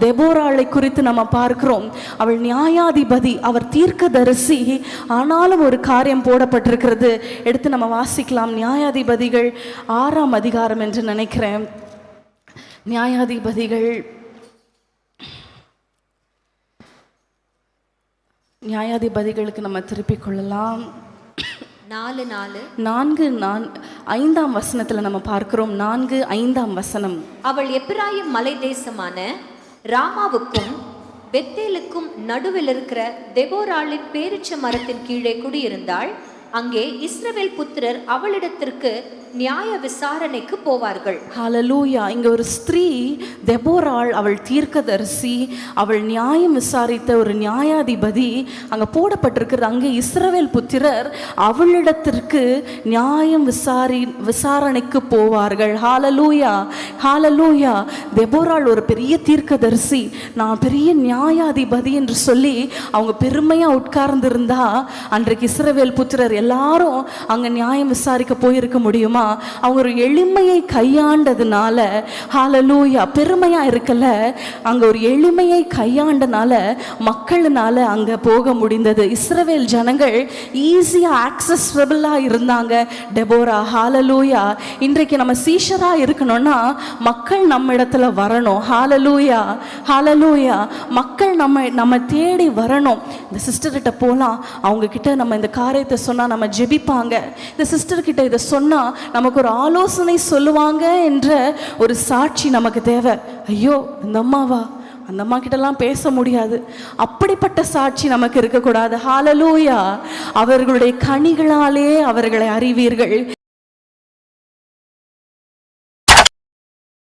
தெபோராளை குறித்து நம்ம பார்க்கிறோம். அவள் நியாயாதிபதி அவர் தீர்க்கதரிசி. ஆனாலும் ஒரு காரியம் போடப்பட்டிருக்கிறது. எடுத்து நம்ம வாசிக்கலாம். நியாயாதிபதிகள் ஆறாம் அதிகாரம் என்று நினைக்கிறேன். நியாயாதிபதிகள் நியாயாதிபதிகளுக்கு நம்ம திருப்பிக் கொள்ளலாம். நாலு நாலு. நான்கு நான் ஐந்தாம் வசனத்துல நம்ம பார்க்கிறோம். நான்கு ஐந்தாம் வசனம். அவள் எப்பிராயிம் மலை தேசமான ராமாவுக்கும் பெத்தேலுக்கும் நடுவில் இருக்கிற தெபோராளின் பேரிச்ச மரத்தின் கீழே குடியிருந்தாள். அங்கே இஸ்ரவேல் புத்திரர் அவளிடத்திற்கு நியாய விசாரணைக்கு போவார்கள். ஹலலூயா இங்க ஒரு ஸ்திரீ தெபோராள் அவள் தீர்க்கதரிசி அவள் நியாயம் விசாரித்த ஒரு நியாயாதிபதி அங்க போடப்பட்டிருக்கிறது. அங்கே இஸ்ரவேல் புத்திரர் அவளிடத்திற்கு நியாயம் விசாரி விசாரணைக்கு போவார்கள். ஹாலலூயா ஹாலலூயா தெபோராள் ஒரு பெரிய தீர்க்கதரிசி நான் பெரிய நியாயாதிபதி என்று சொல்லி அவங்க பெருமையாக உட்கார்ந்திருந்தா அன்றைக்கு இஸ்ரவேல் புத்திரர் எல்லாரும் அங்கே நியாயம் விசாரிக்க போயிருக்க முடியுமா? அவங்க ஒரு எளிமையை கையாண்டதுனால ஹாலலூயா பெருமையாக இருக்கல. அங்கே ஒரு எளிமையை கையாண்டனால மக்கள்னால அங்கே போக முடிந்தது. இஸ்ரவேல் ஜனங்கள் ஈஸியாக ஆக்சஸபிளாக இருந்தாங்க. டெபோரா ஹாலலூயா இன்றைக்கு நம்ம சீஷரா இருக்கணும்னா மக்கள் நம்ம இடத்துல வரணும். ஹாலலூயா ஹாலலூயா மக்கள் நம்ம நம்ம தேடி வரணும். இந்த சிஸ்டர் கிட்ட அவங்கக்கிட்ட அவங்க கிட்ட நம்ம இந்த காரியத்தை சொன்னா நம்ம ஜெபிப்பாங்க. இந்த சிஸ்டர் கிட்ட இதை சொன்னால் நமக்கு ஒரு ஆலோசனை சொல்லுவாங்க என்ற ஒரு சாட்சி நமக்கு தேவை. ஐயோ இந்த அம்மாவா? அந்த அம்மா கிட்டலாம் பேச முடியாது. அப்படிப்பட்ட சாட்சி நமக்கு இருக்கக்கூடாது. ஹாலலூயா அவர்களுடைய கனிகளாலே அவர்களை அறிவீர்கள்.